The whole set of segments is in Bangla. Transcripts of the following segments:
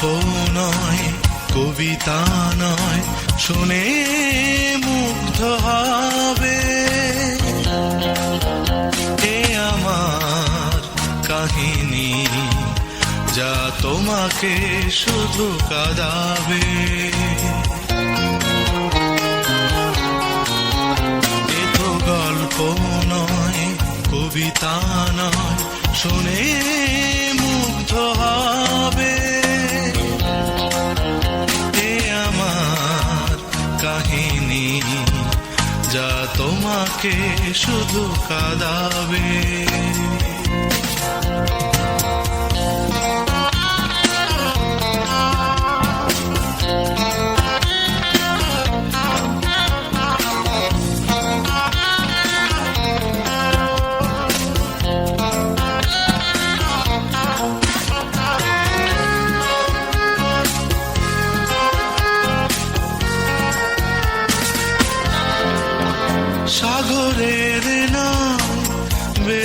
গল্প নয়, কবিতা নয়, শুনে মুগ্ধ হবে। এ আমার কাহিনী, যা তোমাকে শুধু কাঁদাবে। গল্প নয়, কবিতা নয়, শুনে তোমাকে শুধু কাঁদাবে।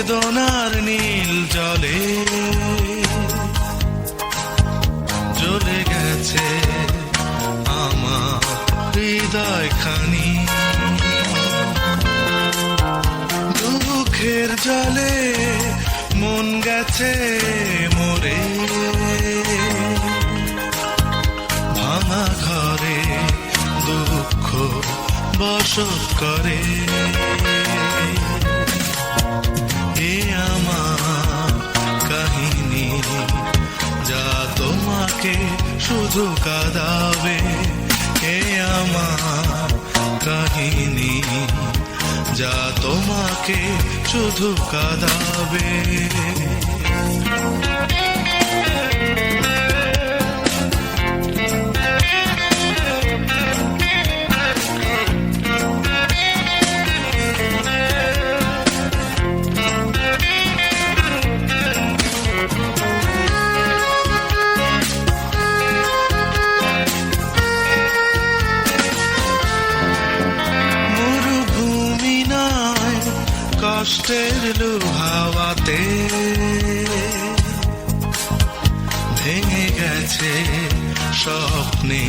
বেদনার নীল জলে জ্বলে গেছে আমার হৃদয় খানি। দুঃখের জলে মন গেছে মোরে। ভাঙা ঘরে দুঃখ বসত করে। শুধু কাদাবে এ আমার কাহিনী? যা তোমাকে শুধু কাঁদাবে। কষ্টের লুহাওয়াতে ভেঙে গেছে স্বপ্নে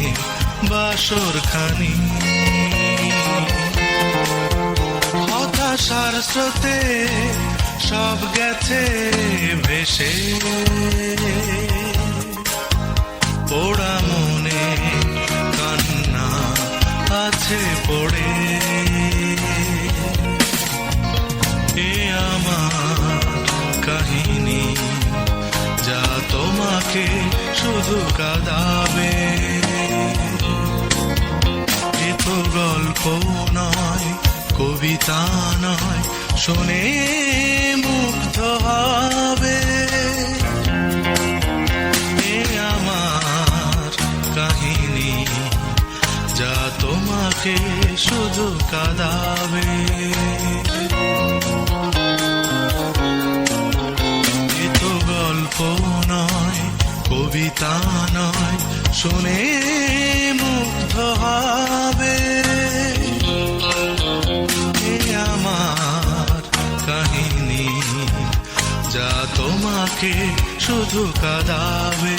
বাসর খানি হতাশার স্রোতে সব গেছে ভেসে। পোড়া মনে কান্না আছে পড়ে। কাহিনী যা তোমাকে শুধু কাঁদাবে। এ তো গল্প নয়, কবিতা নয়, শোনে মুগ্ধ হবে। এ আমার কাহিনী যা তোমাকে শুধু কাঁদাবে। গল্প নয় কবিতা নয় শুনে মুগ্ধ হবে। আমার কাহিনী যা তোমাকে শুধু কাঁদাবে।